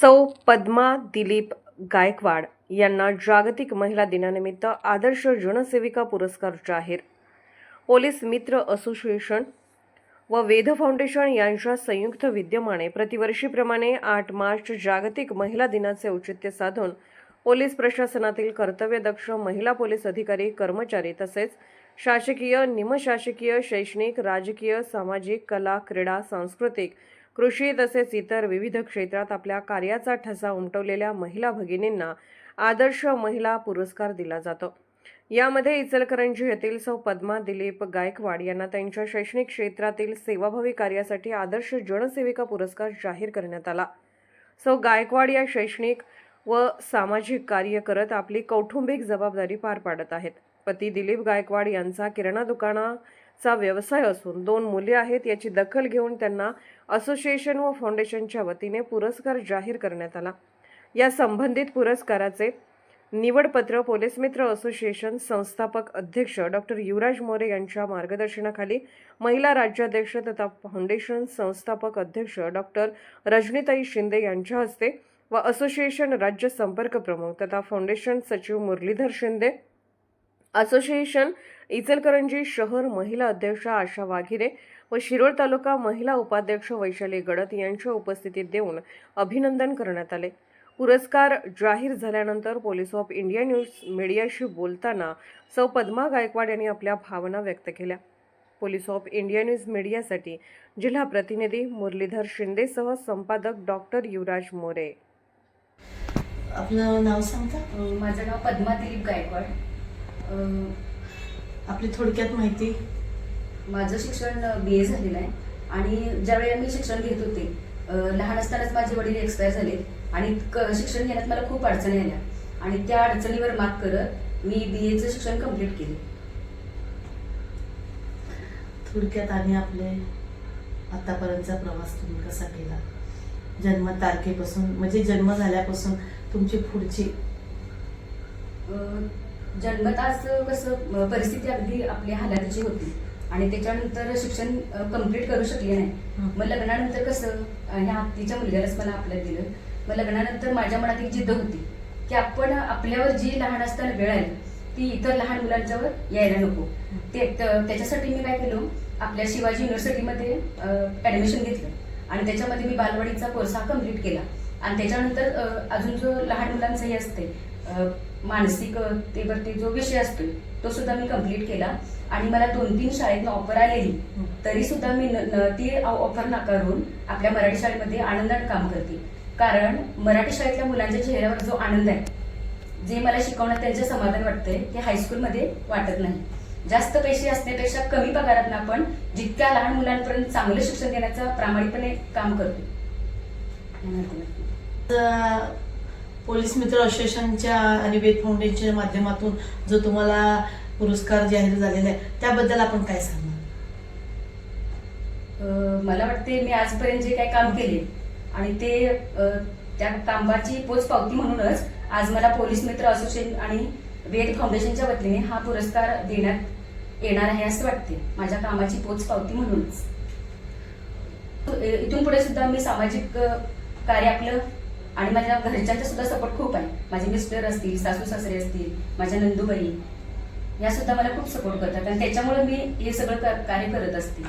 सौ पद्मा दिलीप गायकवाड यांना जागतिक महिला दिनानिमित्त आदर्श जनसेविका पुरस्कार जाहीर. पोलीस मित्र असोसिएशन व वेध फाउंडेशन यांच्या संयुक्त विद्यमाने प्रतिवर्षीप्रमाणे आठ मार्च जागतिक महिला दिनाचे औचित्य साधून पोलीस प्रशासनातील कर्तव्यदक्ष महिला पोलीस अधिकारी कर्मचारी तसेच शासकीय निमशासकीय शैक्षणिक राजकीय सामाजिक कला क्रीडा सांस्कृतिक कृषी तसेच इतर विविध क्षेत्रात आपल्या कार्याचा ठसा उमटवलेल्या महिला भगिनींना आदर्श महिला पुरस्कार दिला जातो. यामध्ये इचलकरंजी येथील सौ पद्मा दिलीप गायकवाड यांना त्यांच्या शैक्षणिक क्षेत्रातील सेवाभावी कार्यासाठी आदर्श जनसेविका पुरस्कार जाहीर करण्यात आला. सौ गायकवाड या शैक्षणिक व सामाजिक कार्य करत आपली कौटुंबिक जबाबदारी पार पाडत आहेत. पती दिलीप गायकवाड यांचा किराणा दुकाना चा व्यवसाय असून दोन मुले आहेत. याची दखल घेऊन त्यांना असोसिएशन व फाउंडेशनच्या वतीने पुरस्कार जाहीर करण्यात आला. या संबंधित पुरस्काराचे निवडपत्र पोलीस मित्र असोसिएशन संस्थापक अध्यक्ष डॉक्टर युवराज मोरे यांच्या मार्गदर्शनाखाली महिला राज्याध्यक्ष तथा फाउंडेशन संस्थापक अध्यक्ष डॉक्टर रजनीताई शिंदे यांच्या हस्ते व असोसिएशन राज्य संपर्क प्रमुख तथा फाउंडेशन सचिव मुरलीधर शिंदे असोसिएशन इचलकरंजी शहर महिला अध्यक्ष आशा वाघिरे व शिरोळ तालुका महिला उपाध्यक्ष वैशाली गडत यांच्या उपस्थितीत देऊन अभिनंदन करण्यात आले. पुरस्कार जाहीर झाल्यानंतर पोलीस ऑफ इंडिया न्यूज मीडियाशी बोलताना सौ पद्मा गायकवाड यांनी आपल्या भावना व्यक्त केल्या. पोलीस ऑफ इंडिया न्यूज मीडियासाठी जिल्हा प्रतिनिधी मुरलीधर शिंदेसह संपादक डॉक्टर युवराज मोरे. आपलं नाव सांगता? माझं नाव पद्मा दिलीप गायकवाड आपली थोडक्यात माहिती? माझं शिक्षण बी ए झालेलं आहे. आणि ज्यावेळी मी शिक्षण घेत होते लहान असतानाच माझे वडील एक्सपायर झाले. आणि क- शिक्षण घेण्यात मला खूप अडचणी आल्या. आणि त्या अडचणीवर मात करत मी बी एचं शिक्षण कंप्लीट केले. थोडक्यात आणि आपले आतापर्यंतचा प्रवास तुम्ही कसा केला? जन्म तारखेपासून म्हणजे जन्म झाल्यापासून तुमची पुढची? जन्मताच कसं परिस्थिती अगदी आपली हालातीची होती. आणि त्याच्यानंतर शिक्षण कंप्लीट करू शकले नाही. मग लग्नानंतर कसं ह्या हत्तीच्या मुलग्यालाच मला आपल्याला दिलं. मग लग्नानंतर माझ्या मनात एक जिद्द होती की आपण आपल्यावर जी लहान असताना वेळ आली ती इतर लहान मुलांच्यावर यायला नको. ते त्याच्यासाठी मी काय केलं आपल्या शिवाजी युनिव्हर्सिटीमध्ये ऍडमिशन घेतलं. आणि त्याच्यामध्ये मी बालवाडीचा कोर्स हा कंप्लीट केला. आणि त्याच्यानंतर अजून जो लहान मुलांचा हे असते मानसिकतेवरती जो विषय असतो तो सुद्धा मी कंप्लीट केला. आणि मला दोन तीन शाळेतनं ऑफर आलेली. तरी सुद्धा मी न- न- ती ऑफर नाकारून आपल्या मराठी शाळेमध्ये आनंदात काम करते. कारण मराठी शाळेतल्या मुलांच्या चेहऱ्यावर जो आनंद आहे जे मला शिकवण्यात त्यांचे समाधान वाटतंय ते हायस्कूलमध्ये वाटत नाही. जास्त पैसे असण्यापेक्षा कमी पगारात आपण जितक्या लहान मुलांपर्यंत चांगलं शिक्षण देण्याचं प्रामाणिकपणे काम करतो. तर पोलीस मित्र असोसिएशनच्या आणि वेद फाउंडेशनच्या माध्यमातून जो तुम्हाला पुरस्कार जाहीर झालेला आहे त्याबद्दल आपण काय सांगणार? मला वाटते मी आजपर्यंत जे काही काम केले आणि ते त्या कामाची पोच पावती म्हणूनच आज मला पोलीस मित्र असोसिएशन आणि वेद फाउंडेशनच्या वतीने हा पुरस्कार देण्यात येणार आहे असं वाटते. माझ्या कामाची पोच पावती म्हणूनच इथून पुढे सुद्धा मी सामाजिक कार्य आपलं आणि माझ्या घरच्यांचा सुद्धा सपोर्ट खूप आहे. माझे मिस्टर असतील सासू सासरे असतील माझ्या नंदूबाई या सुद्धा मला खूप सपोर्ट करतात. आणि त्याच्यामुळे मी हे सगळं कार्य करत असते.